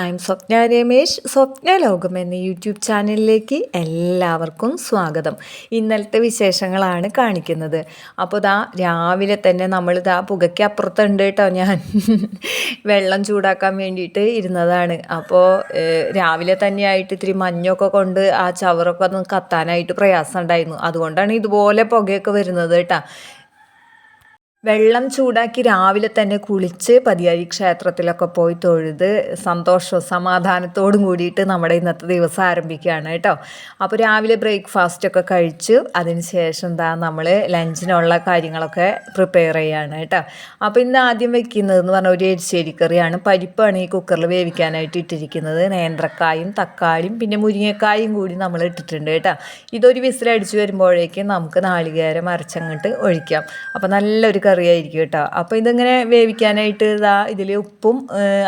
I am Swapna Ramesh Swapna Lokam എന്ന YouTube ചാനലിലേക്ക് എല്ലാവർക്കും സ്വാഗതം. ഇന്നലത്തെ വിശേഷങ്ങളാണ് കാണിക്കുന്നത്. അപ്പോൾ ദാ രാവിലെ തന്നെ നമ്മൾ ദാ പുകയ്ക്ക് അപ്പുറത്തുണ്ട് കേട്ടോ ഞാൻ. വെള്ളം ചൂടാക്കാൻ വേണ്ടിയിട്ട് ഇരുന്നതാണ്. അപ്പോൾ രാവിലെ തന്നെയായിട്ട് ഇത്തിരി മഞ്ഞൊക്കെ കൊണ്ട് ആ ചവറൊക്കെ ഒന്ന് കത്താനായിട്ട് പ്രയാസം ഉണ്ടായിരുന്നു. അതുകൊണ്ടാണ് ഇതുപോലെ പുകയൊക്കെ വരുന്നത് കേട്ടോ. വെള്ളം ചൂടാക്കി രാവിലെ തന്നെ കുളിച്ച് പതിയായി ക്ഷേത്രത്തിലൊക്കെ പോയി തൊഴുത് സന്തോഷവും സമാധാനത്തോടും കൂടിയിട്ട് നമ്മുടെ ഇന്നത്തെ ദിവസം ആരംഭിക്കുകയാണ് കേട്ടോ. അപ്പോൾ രാവിലെ ബ്രേക്ക്ഫാസ്റ്റൊക്കെ കഴിച്ചു. അതിന് ശേഷം എന്താ നമ്മൾ ലഞ്ചിനുള്ള കാര്യങ്ങളൊക്കെ പ്രിപ്പയർ ചെയ്യാണ് കേട്ടോ. അപ്പോൾ ഇന്ന് ആദ്യം വെക്കുന്നതെന്ന് പറഞ്ഞാൽ ഒരു എരിശ്ശേരി കറിയാണ്. പരിപ്പാണ് ഈ കുക്കറിൽ വേവിക്കാനായിട്ട് ഇട്ടിരിക്കുന്നത്. നേന്ത്രക്കായും തക്കാളിയും പിന്നെ മുരിങ്ങക്കായും കൂടി നമ്മൾ ഇട്ടിട്ടുണ്ട് കേട്ടോ. ഇതൊരു വിസിലടിച്ച് വരുമ്പോഴേക്കും നമുക്ക് നാളികേരം അരച്ചങ്ങോട്ട് ഒഴിക്കാം. അപ്പോൾ നല്ലൊരു കറിയായിരിക്കും കേട്ടോ. അപ്പോൾ ഇതിങ്ങനെ വേവിക്കാനായിട്ട് ഇതാ ഇതിൽ ഉപ്പും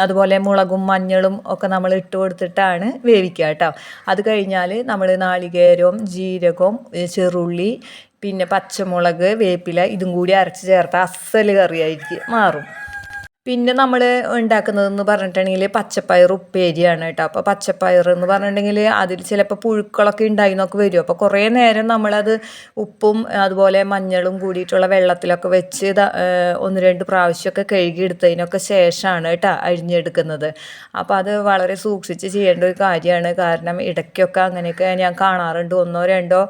അതുപോലെ മുളകും മഞ്ഞളും ഒക്കെ നമ്മൾ ഇട്ട് കൊടുത്തിട്ടാണ് വേവിക്കുക കേട്ടോ. അത് കഴിഞ്ഞാൽ നമ്മൾ നാളികേരവും ജീരകവും ചെറുള്ളി പിന്നെ പച്ചമുളക് വേപ്പില ഇതും കൂടി അരച്ച് ചേർത്ത അസൽ കറിയായിരിക്കും മാറും. പിന്നെ നമ്മൾ ഉണ്ടാക്കുന്നതെന്ന് പറഞ്ഞിട്ടുണ്ടെങ്കിൽ പച്ചപ്പയർ ഉപ്പേരിയാണ് കേട്ടോ. അപ്പോൾ പച്ചപ്പയർ എന്ന് പറഞ്ഞിട്ടുണ്ടെങ്കിൽ അതിൽ ചിലപ്പോൾ പുഴുക്കളൊക്കെ ഉണ്ടായി എന്നൊക്കെ വരും. അപ്പോൾ കുറേ നേരം നമ്മളത് ഉപ്പും അതുപോലെ മഞ്ഞളും കൂടിയിട്ടുള്ള വെള്ളത്തിലൊക്കെ വെച്ച് ഒന്ന് രണ്ട് പ്രാവശ്യമൊക്കെ കഴുകിയെടുത്തതിനൊക്കെ ശേഷമാണ് കേട്ടോ അഴിഞ്ഞെടുക്കുന്നത് അപ്പോൾ അത് വളരെ സൂക്ഷിച്ച് ചെയ്യേണ്ട ഒരു കാര്യമാണ്. കാരണം ഇടയ്ക്കൊക്കെ അങ്ങനെയൊക്കെ ഞാൻ കാണാറുണ്ട്. ഒന്നോ രണ്ടോ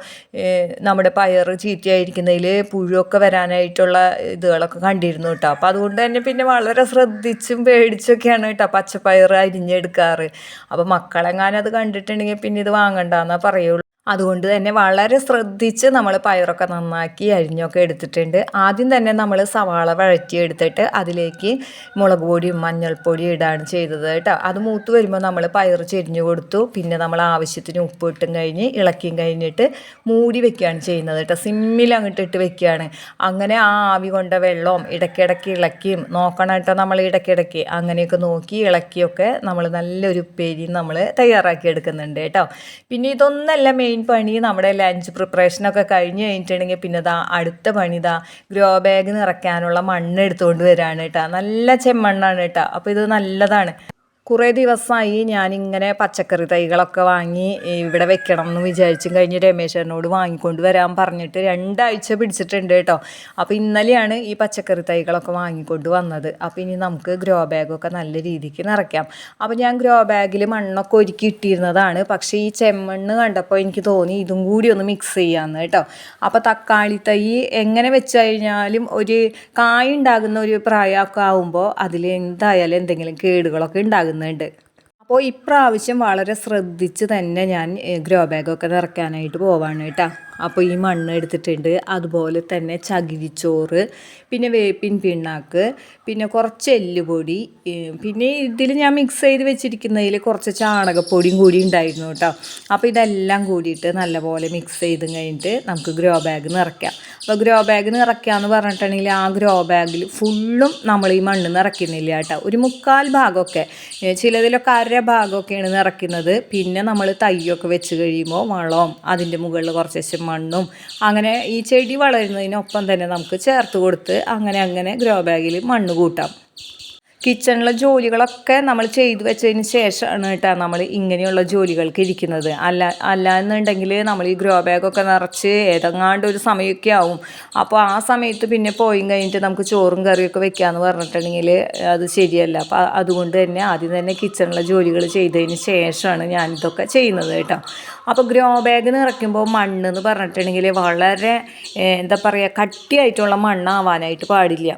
നമ്മുടെ പയർ ചീത്തയായിരിക്കുന്നതിൽ പുഴുവൊക്കെ വരാനായിട്ടുള്ള ഇതുകളൊക്കെ കണ്ടിരുന്നു കേട്ടോ. അപ്പോൾ അതുകൊണ്ട് തന്നെ പിന്നെ വളരെ ശ്രദ്ധിച്ചും പേടിച്ചൊക്കെയാണ് കേട്ടോ പച്ചപ്പയർ അരിഞ്ഞെടുക്കാറ്. അപ്പോൾ മക്കളെങ്ങാനും അത് കണ്ടിട്ടുണ്ടെങ്കിൽ പിന്നെ ഇത് വാങ്ങണ്ടെന്നാ പറയുള്ളൂ. അതുകൊണ്ട് തന്നെ വളരെ ശ്രദ്ധിച്ച് നമ്മൾ പയറൊക്കെ നന്നാക്കി അരിഞ്ഞൊക്കെ എടുത്തിട്ടുണ്ട്. ആദ്യം തന്നെ നമ്മൾ സവാള വഴറ്റിയെടുത്തിട്ട് അതിലേക്ക് മുളക് പൊടിയും മഞ്ഞൾപ്പൊടിയും ഇടാണ് ചെയ്തത് കേട്ടോ. അത് മൂത്ത് വരുമ്പോൾ നമ്മൾ പയർ ചെരിഞ്ഞു കൊടുത്തു. പിന്നെ നമ്മൾ ആവശ്യത്തിന് ഉപ്പ് ഇട്ടും കഴിഞ്ഞ് ഇളക്കിയും കഴിഞ്ഞിട്ട് മൂടി വെക്കുകയാണ് ചെയ്യുന്നത് കേട്ടോ. സിമ്മിൽ അങ്ങോട്ട് ഇട്ട് വെക്കുകയാണ്. അങ്ങനെ ആ ആവി കൊണ്ട വെള്ളവും ഇടയ്ക്കിടയ്ക്ക് ഇളക്കിയും നോക്കണം കേട്ടോ നമ്മൾ ഇടയ്ക്കിടയ്ക്ക്. അങ്ങനെയൊക്കെ നോക്കി ഇളക്കിയൊക്കെ നമ്മൾ നല്ലൊരു ഉപ്പേരി നമ്മൾ തയ്യാറാക്കി എടുക്കുന്നുണ്ട് കേട്ടോ. പിന്നെ ഇതൊന്നല്ല മെയിൻ പണി നമ്മുടെ ലഞ്ച് പ്രിപ്പറേഷനൊക്കെ കഴിഞ്ഞ് കഴിഞ്ഞിട്ടുണ്ടെങ്കിൽ പിന്നെ ഇതാ അടുത്ത പണി ഇതാ ഗ്രോ ബാഗ് നിറയ്ക്കാനുള്ള മണ്ണ് എടുത്തുകൊണ്ട് വരാണ് കേട്ടോ. നല്ല ചെമ്മണ്ണാണ് കേട്ടോ. അപ്പോൾ ഇത് നല്ലതാണ്. കുറേ ദിവസമായി ഞാനിങ്ങനെ പച്ചക്കറി തൈകളൊക്കെ വാങ്ങി ഇവിടെ വെക്കണം എന്ന് വിചാരിച്ചും കഴിഞ്ഞ് രമേശനോട് വാങ്ങിക്കൊണ്ട് വരാൻ പറഞ്ഞിട്ട് രണ്ടാഴ്ച പിടിച്ചിട്ടുണ്ട് കേട്ടോ. അപ്പോൾ ഇന്നലെയാണ് ഈ പച്ചക്കറി തൈകളൊക്കെ വാങ്ങിക്കൊണ്ട് വന്നത്. അപ്പോൾ ഇനി നമുക്ക് ഗ്രോ ബാഗൊക്കെ നല്ല രീതിക്ക് നിറയ്ക്കാം. അപ്പോൾ ഞാൻ ഗ്രോ ബാഗിൽ മണ്ണൊക്കെ ഒരുക്കി ഇട്ടിരുന്നതാണ്. പക്ഷേ ഈ ചെമ്മണ്ണ് കണ്ടപ്പോൾ എനിക്ക് തോന്നി ഇതും കൂടി ഒന്ന് മിക്സ് ചെയ്യാമെന്ന് കേട്ടോ. അപ്പോൾ തക്കാളി തൈ എങ്ങനെ വെച്ച് കഴിഞ്ഞാലും ഒരു കായ ഉണ്ടാകുന്ന ഒരു പ്രായമൊക്കെ ആകുമ്പോൾ അതിൽ എന്തായാലും എന്തെങ്കിലും കേടുകളൊക്കെ ഉണ്ടാകുന്നുണ്ട് അപ്പോൾ ഇപ്രാവശ്യം വളരെ ശ്രദ്ധിച്ച് തന്നെ ഞാൻ ഗ്രോ ബാഗൊക്കെ നിറയ്ക്കാനായിട്ട് പോവാണ് കേട്ടോ. അപ്പോൾ ഈ മണ്ണ് എടുത്തിട്ടുണ്ട്. അതുപോലെ തന്നെ ചകിരിച്ചോറ് പിന്നെ വേപ്പിൻ പിണ്ണാക്ക് പിന്നെ കുറച്ച് എല്ലുപൊടി പിന്നെ ഇതിൽ ഞാൻ മിക്സ് ചെയ്ത് വെച്ചിരിക്കുന്നതിൽ കുറച്ച് ചാണകപ്പൊടിയും കൂടി ഉണ്ടായിരുന്നു കേട്ടോ. അപ്പോൾ ഇതെല്ലാം കൂടിയിട്ട് നല്ലപോലെ മിക്സ് ചെയ്ത് കഴിഞ്ഞിട്ട് നമുക്ക് ഗ്രോ ബാഗ് നിറയ്ക്കാം. അപ്പോൾ ഗ്രോ ബാഗ് നിറയ്ക്കുക എന്ന് പറഞ്ഞിട്ടുണ്ടെങ്കിൽ ആ ഗ്രോ ബാഗിൽ ഫുള്ളും നമ്മൾ ഈ മണ്ണ് നിറയ്ക്കുന്നില്ല കേട്ടോ. ഒരു മുക്കാൽ ഭാഗമൊക്കെ ചിലതിലൊക്കെ അര ഭാഗമൊക്കെയാണ് നിറയ്ക്കുന്നത്. പിന്നെ നമ്മൾ തൈയൊക്കെ വെച്ച് കഴിയുമ്പോൾ വളവും അതിന്റെ മുകളിൽ കുറച്ച് മണ്ണും അങ്ങനെ ഈ ചെടി വളരുന്നതിനൊപ്പം തന്നെ നമുക്ക് ചേർത്ത് കൊടുത്ത് അങ്ങനെ അങ്ങനെ ഗ്രോ ബാഗിൽ മണ്ണ് കൂട്ടാം. കിച്ചണിലെ ജോലികളൊക്കെ നമ്മൾ ചെയ്തു വെച്ചതിന് ശേഷമാണ് കേട്ടോ നമ്മൾ ഇങ്ങനെയുള്ള ജോലികൾക്ക് ഇരിക്കുന്നത്. അല്ല അല്ല എന്നുണ്ടെങ്കിൽ നമ്മൾ ഈ ഗ്രോ ബാഗൊക്കെ നിറച്ച് ഏതെങ്ങാണ്ട് ഒരു സമയമൊക്കെ ആവും. അപ്പോൾ ആ സമയത്ത് പിന്നെ പോയി കഴിഞ്ഞിട്ട് നമുക്ക് ചോറും കറിയൊക്കെ വെക്കാമെന്ന് പറഞ്ഞിട്ടുണ്ടെങ്കിൽ അത് ശരിയല്ല. അപ്പോൾ അതുകൊണ്ട് തന്നെ ആദ്യം തന്നെ കിച്ചണിലെ ജോലികൾ ചെയ്തതിന് ശേഷമാണ് ഞാനിതൊക്കെ ചെയ്യുന്നത് കേട്ടോ. അപ്പോൾ ഗ്രോ ബാഗ് നിറയ്ക്കുമ്പോൾ മണ്ണ് എന്ന് പറഞ്ഞിട്ടുണ്ടെങ്കിൽ വളരെ എന്താ പറയുക കട്ടിയായിട്ടുള്ള മണ്ണാവാനായിട്ട് പാടില്ല.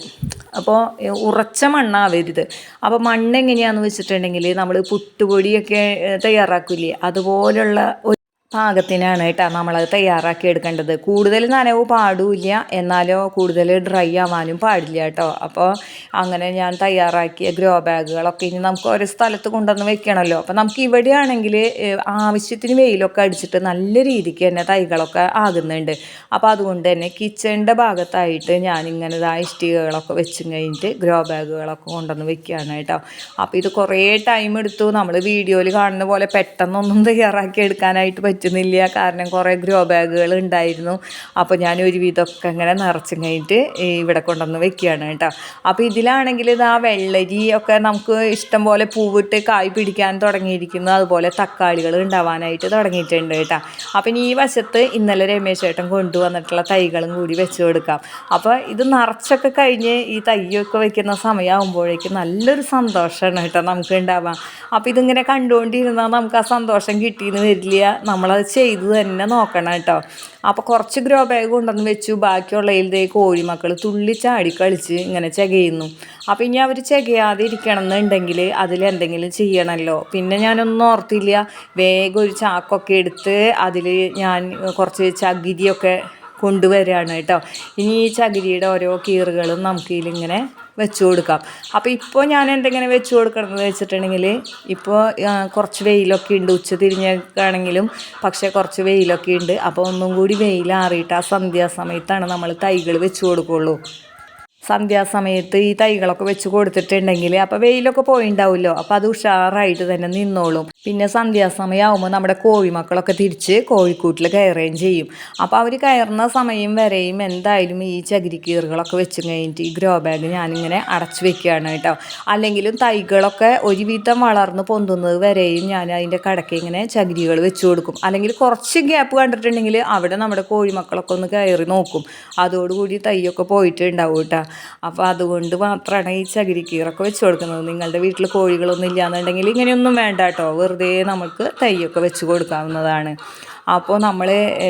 അപ്പോൾ ഉറച്ച മണ്ണാവരുത്. അപ്പോൾ മണ്ണ് എങ്ങനെയാണെന്ന് വെച്ചിട്ടുണ്ടെങ്കിൽ നമ്മൾ പുട്ടുപൊടിയൊക്കെ തയ്യാറാക്കില്ലേ? അതുപോലുള്ള പാകത്തിനാണ് കേട്ടോ നമ്മളത് തയ്യാറാക്കി എടുക്കേണ്ടത്. കൂടുതൽ നനവ് പാടില്ല. എന്നാലോ കൂടുതൽ ഡ്രൈ ആവാനും പാടില്ല കേട്ടോ. അപ്പോൾ അങ്ങനെ ഞാൻ തയ്യാറാക്കിയ ഗ്രോ ബാഗുകളൊക്കെ ഇനി നമുക്ക് ഓരോ സ്ഥലത്ത് കൊണ്ടുവന്ന് വെക്കണമല്ലോ. അപ്പോൾ നമുക്ക് ഇവിടെയാണെങ്കിൽ ആവശ്യത്തിന് വെയിലൊക്കെ അടിച്ചിട്ട് നല്ല രീതിക്ക് തന്നെ തൈകളൊക്കെ ആകുന്നുണ്ട്. അപ്പോൾ അതുകൊണ്ട് തന്നെ കിച്ചണിന്റെ ഭാഗത്തായിട്ട് ഞാൻ ഇതാ ഇഷ്ടികകളൊക്കെ വെച്ച് കഴിഞ്ഞിട്ട് ഗ്രോ ബാഗുകളൊക്കെ കൊണ്ടുവന്ന് വെക്കുകയാണ് കേട്ടോ. അപ്പോൾ ഇത് കുറേ ടൈം എടുത്തു. നമ്മൾ വീഡിയോയിൽ കാണുന്ന പോലെ പെട്ടെന്നൊന്നും തയ്യാറാക്കി എടുക്കാനായിട്ട് പറ്റില്ല. പറ്റുന്നില്ല. കാരണം കുറേ ഗ്രോ ബാഗുകൾ ഉണ്ടായിരുന്നു. അപ്പോൾ ഞാൻ ഒരുവിധമൊക്കെ ഇങ്ങനെ നിറച്ചും കഴിഞ്ഞിട്ട് ഇവിടെ കൊണ്ടുവന്ന് വെക്കുകയാണ് കേട്ടോ. അപ്പോൾ ഇതിലാണെങ്കിൽ ഇത് ആ വെള്ളരി ഒക്കെ നമുക്ക് ഇഷ്ടം പോലെ പൂവിട്ട് കായ് പിടിക്കാൻ തുടങ്ങിയിരിക്കുന്നു. അതുപോലെ തക്കാളികൾ ഉണ്ടാവാനായിട്ട് തുടങ്ങിയിട്ടുണ്ട് കേട്ടോ. അപ്പം ഇനി ഈ വശത്ത് ഇന്നലെ രമേശ് ഏട്ടൻ കൊണ്ടുവന്നിട്ടുള്ള തൈകളും കൂടി വെച്ച് കൊടുക്കാം. അപ്പോൾ ഇത് നിറച്ചൊക്കെ കഴിഞ്ഞ് ഈ തയ്യൊക്കെ വെക്കുന്ന സമയമാകുമ്പോഴേക്കും നല്ലൊരു സന്തോഷമാണ് കേട്ടോ നമുക്ക് ഉണ്ടാവാം അപ്പോൾ ഇതിങ്ങനെ കണ്ടുകൊണ്ടിരുന്നാൽ നമുക്ക് ആ സന്തോഷം കിട്ടിയെന്ന് വരില്ല. നമ്മളത് ചെയ്ത് തന്നെ നോക്കണം കേട്ടോ. അപ്പോൾ കുറച്ച് ഗ്രോ ബാഗ് കൊണ്ടുവന്ന് വെച്ചു. ബാക്കിയുള്ളതിൽ കോഴിമക്കൾ തുള്ളി ചാടി കളിച്ച് ഇങ്ങനെ ചെകയുന്നു. അപ്പോൾ ഇനി അവർ ചെകയാതെ ഇരിക്കണം എന്നുണ്ടെങ്കിൽ അതിലെന്തെങ്കിലും ചെയ്യണമല്ലോ പിന്നെ ഞാനൊന്നും ഓർത്തില്ല. വേഗം ഒരു ചാക്കൊക്കെ എടുത്ത് അതിൽ ഞാൻ കുറച്ച് ചകിരിയൊക്കെ കൊണ്ടുവരികയാണ് കേട്ടോ. ഇനി ഈ ചകിരിയുടെ ഓരോ കീറുകളും നമുക്ക് ഇതിലിങ്ങനെ വെച്ച് കൊടുക്കാം. അപ്പോൾ ഇപ്പോൾ ഞാൻ എന്തെങ്ങനെ വെച്ച് കൊടുക്കണമെന്ന് വെച്ചിട്ടുണ്ടെങ്കിൽ ഇപ്പോൾ കുറച്ച് വെയിലൊക്കെ ഉണ്ട് ഉച്ച തിരിഞ്ഞാണെങ്കിലും പക്ഷേ കുറച്ച് വെയിലൊക്കെ ഉണ്ട് അപ്പോൾ ഒന്നും കൂടി വെയിലാറിയിട്ട് ആ സന്ധ്യാസമയത്താണ് നമ്മൾ തൈകൾ വെച്ച് കൊടുക്കുള്ളൂ. സന്ധ്യാസമയത്ത് ഈ തൈകളൊക്കെ വെച്ച് കൊടുത്തിട്ടുണ്ടെങ്കിൽ അപ്പോൾ വെയിലൊക്കെ പോയിണ്ടാവുമല്ലോ അപ്പോൾ അത് ഉഷാറായിട്ട് തന്നെ നിന്നോളും. പിന്നെ സന്ധ്യാസമയമാകുമ്പോൾ നമ്മുടെ കോഴിമക്കളൊക്കെ തിരിച്ച് കോഴിക്കൂട്ടിൽ കയറുകയും ചെയ്യും. അപ്പോൾ അവർ കയറുന്ന സമയം വരെയും എന്തായാലും ഈ ചകിരിക്കീറുകളൊക്കെ വെച്ച് കഴിഞ്ഞിട്ട് ഈ ഗ്രോ ബാഗ് ഞാനിങ്ങനെ അടച്ചു വെക്കുകയാണ് കേട്ടോ. അല്ലെങ്കിലും തൈകളൊക്കെ ഒരുവിധം വളർന്ന് പൊന്തുന്നത് വരെയും ഞാൻ അതിന്റെ കടക്ക് ഇങ്ങനെ ചകിരികൾ വെച്ച് കൊടുക്കും. അല്ലെങ്കിൽ കുറച്ച് ഗ്യാപ്പ് കണ്ടിട്ടുണ്ടെങ്കിൽ അവിടെ നമ്മുടെ കോഴിമക്കളൊക്കെ ഒന്ന് കയറി നോക്കും. അതോടുകൂടി തൈയൊക്കെ പോയിട്ടുണ്ടാവും കേട്ടോ. അപ്പോൾ അതുകൊണ്ട് മാത്രമാണ് ഈ ചകിരിക്കീറൊക്കെ വെച്ച് കൊടുക്കുന്നത്. നിങ്ങളുടെ വീട്ടിൽ കോഴികളൊന്നും ഇല്ലയെന്നുണ്ടെങ്കിൽ ഇങ്ങനെയൊന്നും വേണ്ട കേട്ടോ. വെറുതെ നമുക്ക് തൈയൊക്കെ വെച്ച് കൊടുക്കാവുന്നതാണ്. അപ്പോൾ നമ്മൾ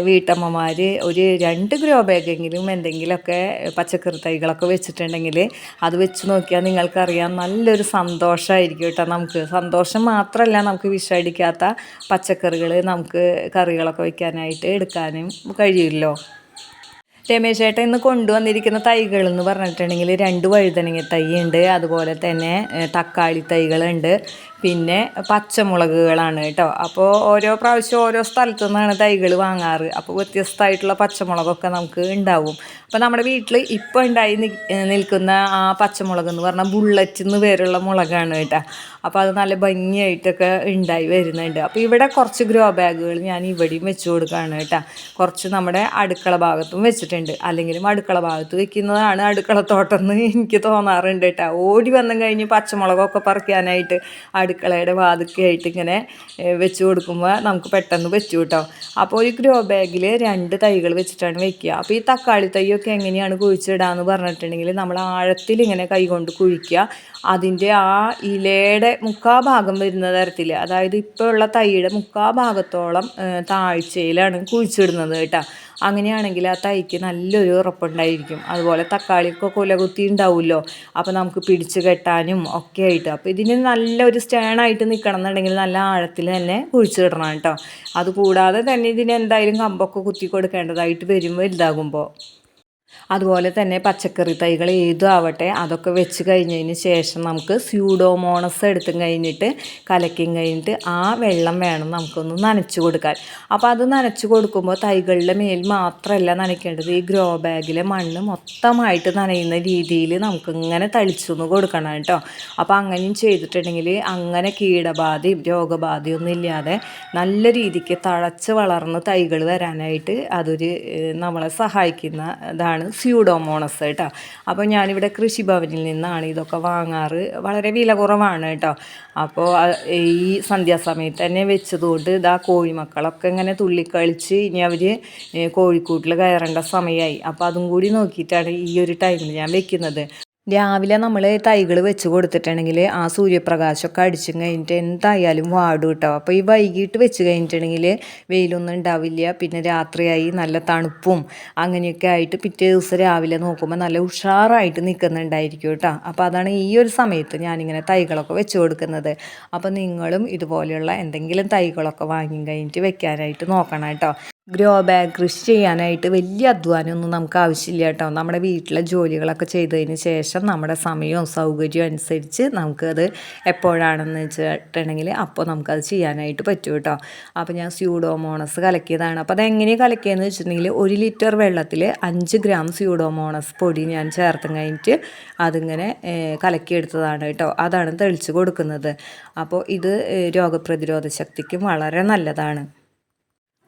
വീട്ടമ്മമാർ ഒരു രണ്ട് ഗ്രോ ബാഗെങ്കിലും എന്തെങ്കിലുമൊക്കെ പച്ചക്കറി തൈകളൊക്കെ വെച്ചിട്ടുണ്ടെങ്കിൽ അത് വെച്ച് നോക്കിയാൽ നിങ്ങൾക്കറിയാം നല്ലൊരു സന്തോഷമായിരിക്കും കേട്ടോ നമുക്ക്. സന്തോഷം മാത്രമല്ല നമുക്ക് വിഷമടിക്കാത്ത പച്ചക്കറികൾ നമുക്ക് കറികളൊക്കെ വയ്ക്കാനായിട്ട് എടുക്കാനും കഴിയുമല്ലോ. രമേശ് ചേട്ടൻ ഇന്ന് കൊണ്ടുവന്നിരിക്കുന്ന തൈകൾ എന്ന് പറഞ്ഞിട്ടുണ്ടെങ്കിൽ രണ്ട് വഴുതനങ്ങ തൈ ഉണ്ട് അതുപോലെ തന്നെ തക്കാളി തൈകളുണ്ട്. പിന്നെ പച്ചമുളകുകളാണ് കേട്ടോ. അപ്പോൾ ഓരോ പ്രാവശ്യം ഓരോ സ്ഥലത്തു നിന്നാണ് തൈകൾ വാങ്ങാറ്. അപ്പോൾ വ്യത്യസ്തമായിട്ടുള്ള പച്ചമുളകൊക്കെ നമുക്ക് ഉണ്ടാവും. അപ്പോൾ നമ്മുടെ വീട്ടിൽ ഇപ്പോൾ ഉണ്ടായി നിൽക്കുന്ന ആ പച്ചമുളക് എന്ന് പറഞ്ഞാൽ ബുള്ളറ്റ് എന്ന് പേരുള്ള മുളകാണ് കേട്ടോ. അപ്പോൾ അത് നല്ല ഭംഗിയായിട്ടൊക്കെ ഉണ്ടായി വരുന്നുണ്ട്. അപ്പോൾ ഇവിടെ കുറച്ച് ഗ്രോ ബാഗുകൾ ഞാൻ ഇവിടെയും വെച്ച് കൊടുക്കുകയാണ് കേട്ടോ. കുറച്ച് നമ്മുടെ അടുക്കള ഭാഗത്തും വെച്ചിട്ടുണ്ട്. അല്ലെങ്കിലും അടുക്കള ഭാഗത്ത് വെക്കുന്നതാണ് അടുക്കളത്തോട്ടം എന്ന് എനിക്ക് തോന്നാറുണ്ട് കേട്ടോ. ഓടി വന്നു കഴിഞ്ഞ് പച്ചമുളകൊക്കെ പറിക്കാനായിട്ട് അടുക്കളയുടെ വാതുക്കയായിട്ട് ഇങ്ങനെ വെച്ച് കൊടുക്കുമ്പോൾ നമുക്ക് പെട്ടെന്ന് വെച്ചു കേട്ടോ അപ്പോൾ ഈ ഗ്രോ ബാഗിൽ രണ്ട് തൈകൾ വെച്ചിട്ടാണ് വെക്കുക. അപ്പോൾ ഈ തക്കാളി തൈയൊക്കെ എങ്ങനെയാണ് കുഴിച്ചിടാന്ന് പറഞ്ഞിട്ടുണ്ടെങ്കിൽ നമ്മൾ ആഴത്തിൽ ഇങ്ങനെ കൈകൊണ്ട് കുഴിക്കുക. അതിന്റെ ആ ഇലയുടെ മുക്കാ ഭാഗം വരുന്ന തരത്തിൽ അതായത് ഇപ്പോൾ ഉള്ള തൈയുടെ മുക്കാ ഭാഗത്തോളം താഴ്ചയിലാണ് കുഴിച്ചിടുന്നത് കേട്ടോ. അങ്ങനെയാണെങ്കിൽ ആ തൈക്ക് നല്ലൊരു ഉറപ്പുണ്ടായിരിക്കും. അതുപോലെ തക്കാളിയൊക്കെ കുലകുത്തി ഉണ്ടാവുമല്ലോ. അപ്പോൾ നമുക്ക് പിടിച്ചു കെട്ടാനും ഒക്കെ ആയിട്ട്. അപ്പോൾ ഇതിന് നല്ലൊരു സ്റ്റേണായിട്ട് നിൽക്കണം എന്നുണ്ടെങ്കിൽ നല്ല ആഴത്തിൽ തന്നെ കുഴിച്ചിടണം കേട്ടോ. അതുകൂടാതെ തന്നെ ഇതിന് എന്തായാലും കമ്പൊക്കെ കുത്തി കൊടുക്കേണ്ടതായിട്ട് വരും വലുതാകുമ്പോൾ. അതുപോലെ തന്നെ പച്ചക്കറി തൈകൾ ഏതും ആവട്ടെ അതൊക്കെ വെച്ച് കഴിഞ്ഞതിന് ശേഷം നമുക്ക് സ്യൂഡോമോണസ് എടുത്തും കഴിഞ്ഞിട്ട് കലക്കും കഴിഞ്ഞിട്ട് ആ വെള്ളം വേണം നമുക്കൊന്ന് നനച്ചു കൊടുക്കാൻ. അപ്പോൾ അത് നനച്ചു കൊടുക്കുമ്പോൾ തൈകളുടെ മേൽ മാത്രമല്ല നനയ്ക്കേണ്ടത്. ഈ ഗ്രോ ബാഗിലെ മണ്ണ് മൊത്തമായിട്ട് നനയുന്ന രീതിയിൽ നമുക്കിങ്ങനെ തളിച്ചൊന്ന് കൊടുക്കണം കേട്ടോ. അപ്പോൾ അങ്ങനെയും ചെയ്തിട്ടുണ്ടെങ്കിൽ അങ്ങനെ കീടബാധയും രോഗബാധയും ഒന്നും ഇല്ലാതെ നല്ല രീതിക്ക് തഴച്ച് വളർന്ന് തൈകൾ വരാനായിട്ട് അതൊരു നമ്മളെ സഹായിക്കുന്ന ഇതാണ് സ്യൂഡോമോണസ് കേട്ടോ. അപ്പോൾ ഞാനിവിടെ കൃഷിഭവനിൽ നിന്നാണ് ഇതൊക്കെ വാങ്ങാറ്. വളരെ വില കുറവാണ് കേട്ടോ. അപ്പോൾ ഈ സന്ധ്യാസമയത്ത് തന്നെ വെച്ചതുകൊണ്ട് ഇതാ കോഴിമക്കളൊക്കെ ഇങ്ങനെ തുള്ളിക്കളിച്ച് ഇനി അവർ കോഴിക്കൂട്ടിൽ കയറേണ്ട സമയമായി. അപ്പോൾ അതും കൂടി നോക്കിയിട്ടാണ് ഈ ഒരു ടൈമിൽ ഞാൻ വെക്കുന്നത്. രാവിലെ നമ്മൾ തൈകൾ വെച്ച് കൊടുത്തിട്ടുണ്ടെങ്കിൽ ആ സൂര്യപ്രകാശമൊക്കെ അടിച്ചു കഴിഞ്ഞിട്ട് എന്തായാലും വാടും കേട്ടോ. അപ്പോൾ ഈ വൈകിട്ട് വെച്ച് കഴിഞ്ഞിട്ടുണ്ടെങ്കിൽ വെയിലൊന്നും ഉണ്ടാവില്ല. പിന്നെ രാത്രിയായി നല്ല തണുപ്പും അങ്ങനെയൊക്കെ ആയിട്ട് പിറ്റേ ദിവസം രാവിലെ നോക്കുമ്പോൾ നല്ല ഉഷാറായിട്ട് നിൽക്കുന്നുണ്ടായിരിക്കും കേട്ടോ. അപ്പോൾ അതാണ് ഈ ഒരു സമയത്ത് ഞാനിങ്ങനെ തൈകളൊക്കെ വെച്ച് കൊടുക്കുന്നത്. അപ്പോൾ നിങ്ങളും ഇതുപോലെയുള്ള എന്തെങ്കിലും തൈകളൊക്കെ വാങ്ങി കഴിഞ്ഞിട്ട് വെക്കാനായിട്ട് നോക്കണം കേട്ടോ. ഗ്രോ ബാഗ് കൃഷി ചെയ്യാനായിട്ട് വലിയ അധ്വാനമൊന്നും നമുക്ക് ആവശ്യമില്ല കേട്ടോ. നമ്മുടെ വീട്ടിലെ ജോലികളൊക്കെ ചെയ്തതിന് ശേഷം നമ്മുടെ സമയവും സൗകര്യവും അനുസരിച്ച് നമുക്കത് എപ്പോഴാണെന്ന് വെച്ചിട്ടുണ്ടെങ്കിൽ അപ്പോൾ നമുക്കത് ചെയ്യാനായിട്ട് പറ്റും കേട്ടോ. അപ്പോൾ ഞാൻ സ്യൂഡോമോണസ് കലക്കിയതാണ്. അപ്പോൾ അതെങ്ങനെയാണ് കലക്കിയതെന്ന് വെച്ചിട്ടുണ്ടെങ്കിൽ ഒരു ലിറ്റർ വെള്ളത്തിൽ അഞ്ച് ഗ്രാം സ്യൂഡോമോണസ് പൊടി ഞാൻ ചേർത്ത് കഴിഞ്ഞിട്ട് അതിങ്ങനെ കലക്കിയെടുത്തതാണ് കേട്ടോ. അതാണ് തെളിച്ച് കൊടുക്കുന്നത്. അപ്പോൾ ഇത് രോഗപ്രതിരോധ ശക്തിക്കും വളരെ നല്ലതാണ്.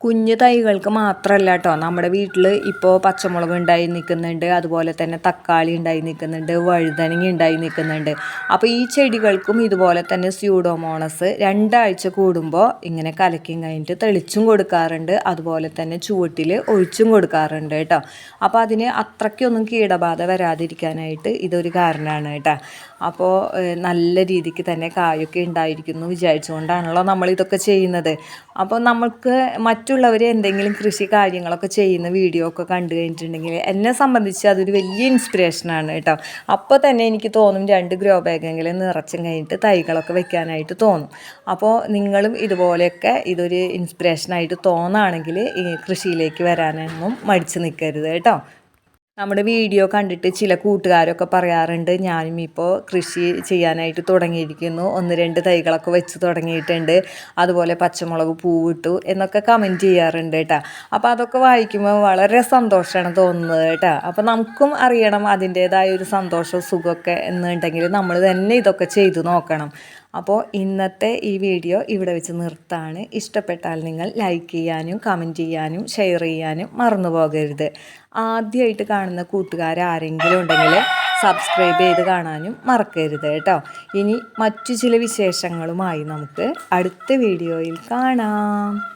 കുഞ്ഞു തൈകൾക്ക് മാത്രമല്ല കേട്ടോ നമ്മുടെ വീട്ടിൽ ഇപ്പോൾ പച്ചമുളക് ഉണ്ടായി നിൽക്കുന്നുണ്ട്. അതുപോലെ തന്നെ തക്കാളി ഉണ്ടായി നിൽക്കുന്നുണ്ട്. വഴുതനങ്ങ ഉണ്ടായി നിൽക്കുന്നുണ്ട്. അപ്പോൾ ഈ ചെടികൾക്കും ഇതുപോലെ തന്നെ സ്യൂഡോമോണസ് രണ്ടാഴ്ച കൂടുമ്പോൾ ഇങ്ങനെ കലക്കും കഴിഞ്ഞിട്ട് തെളിച്ചും കൊടുക്കാറുണ്ട്. അതുപോലെ തന്നെ ചുവട്ടിൽ ഒഴിച്ചും കൊടുക്കാറുണ്ട് കേട്ടോ അപ്പോൾ അതിന് അത്രയ്ക്കൊന്നും കീടബാധ വരാതിരിക്കാനായിട്ട് ഇതൊരു കാരണമാണ് കേട്ടോ അപ്പോൾ നല്ല രീതിക്ക് തന്നെ കായൊക്കെ ഉണ്ടായിരിക്കുന്നു വിചാരിച്ചുകൊണ്ടാണല്ലോ നമ്മൾ ഇതൊക്കെ ചെയ്യുന്നത്. അപ്പോൾ നമുക്ക് മറ്റുള്ളവർ എന്തെങ്കിലും കൃഷി കാര്യങ്ങളൊക്കെ ചെയ്യുന്ന വീഡിയോ ഒക്കെ കണ്ടു കഴിഞ്ഞിട്ടുണ്ടെങ്കിൽ എന്നെ സംബന്ധിച്ച് അതൊരു വലിയ ഇൻസ്പിറേഷനാണ് കേട്ടോ. അപ്പോൾ തന്നെ എനിക്ക് തോന്നും രണ്ട് ഗ്രോ ബാഗെങ്കിലും നിറച്ചും കഴിഞ്ഞിട്ട് തൈകളൊക്കെ വെക്കാനായിട്ട് തോന്നും. അപ്പോൾ നിങ്ങളും ഇതുപോലെയൊക്കെ ഇതൊരു ഇൻസ്പിറേഷനായിട്ട് തോന്നുകയാണെങ്കിൽ കൃഷിയിലേക്ക് വരാനൊന്നും മടിച്ച് നിൽക്കരുത് കേട്ടോ. നമ്മുടെ വീഡിയോ കണ്ടിട്ട് ചില കൂട്ടുകാരൊക്കെ പറയാറുണ്ട് ഞാനും ഇപ്പോൾ കൃഷി ചെയ്യാനായിട്ട് തുടങ്ങിയിരിക്കുന്നു. ഒന്ന് രണ്ട് തൈകളൊക്കെ വെച്ച് തുടങ്ങിയിട്ടുണ്ട്. അതുപോലെ പച്ചമുളക് പൂവിട്ടു എന്നൊക്കെ കമന്റ് ചെയ്യാറുണ്ട് കേട്ടോ. അപ്പോൾ അതൊക്കെ വായിക്കുമ്പോൾ വളരെ സന്തോഷമാണ് തോന്നുന്നത് കേട്ടോ. അപ്പോൾ നമുക്കും അറിയണം അതിന്റേതായ ഒരു സന്തോഷവും സുഖമൊക്കെ എന്നുണ്ടെങ്കിൽ നമ്മൾ തന്നെ ഇതൊക്കെ ചെയ്തു നോക്കണം. അപ്പോൾ ഇന്നത്തെ ഈ വീഡിയോ ഇവിടെ വെച്ച് നിർത്താണ്. ഇഷ്ടപ്പെട്ടാൽ നിങ്ങൾ ലൈക്ക് ചെയ്യാനും കമന്റ് ചെയ്യാനും ഷെയർ ചെയ്യാനും മറന്നു പോകരുത്. ആദ്യമായിട്ട് കാണുന്ന കൂട്ടുകാർ ആരെങ്കിലും ഉണ്ടെങ്കിൽ സബ്സ്ക്രൈബ് ചെയ്ത് കാണാനും മറക്കരുത് കേട്ടോ. ഇനി മറ്റു ചില വിശേഷങ്ങളുമായി നമുക്ക് അടുത്ത വീഡിയോയിൽ കാണാം.